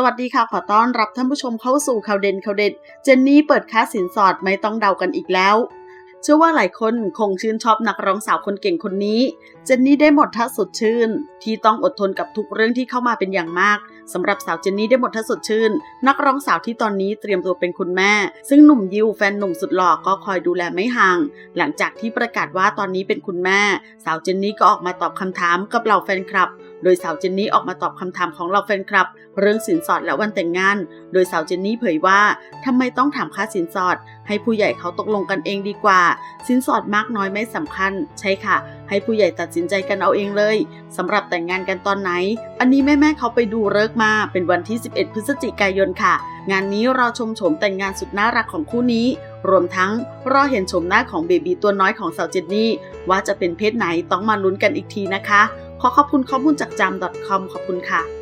สวัสดีค่ะ ขอต้อนรับท่านผู้ชมเข้าสู่ข่าวเด่นข่าวเด็ด เจนนี่เปิดค่าสินสอดไม่ต้องเดากันอีกแล้ว เชื่อว่าหลายคนคงชื่นชอบนักร้องสาวคนเก่งคนนี้ เจนนี่ได้หมดท่าสดชื่น ที่ต้องอดทนกับทุกเรื่องที่เข้ามาเป็นอย่างมากสำหรับสาวเจนนี่ได้หมดท่าสดชื่น นักร้องสาวที่ตอนนี้เตรียมตัวเป็นคุณแม่ ซึ่งหนุ่มยิวแฟนหนุ่มสุดหล่อก็คอยดูแลไม่ห่าง หลังจากที่ประกาศว่าตอนนี้เป็นคุณแม่ สาวเจนนี่ก็ออกมาตอบคำถามกับเหล่าแฟนคลับ โดยสาวเจนนี่ออกมาตอบคำถามของเหล่าแฟนคลับ เรื่องสินสอดและวันแต่งงาน โดยสาวเจนนี่เผยว่าทำไมต้องถามค่าสินสอด ให้ผู้ใหญ่เขาตกลงกันเองดีกว่า สินสอดมากน้อยไม่สำคัญ ใช่ค่ะ ให้ผู้ใหญ่ตัดสินใจกันเอาเองเลยสำหรับแต่งงานกันตอนไหน อันนี้แม่ๆเขาไปดูเลิกษ์มาเป็นวันที่ 11 พฤศจิกายนค่ะ งานนี้รอชมโฉมแต่งงานสุดน่ารักของคู่นี้รวมทั้งรอเห็นโฉมหน้าของเบบีตัวน้อยของสาวเจนนี่ ว่าจะเป็นเพศไหนต้องมาลุ้นกันอีกทีนะคะ ขอขอบคุณข้อมูลจากจาม .com ขอบคุณค่ะ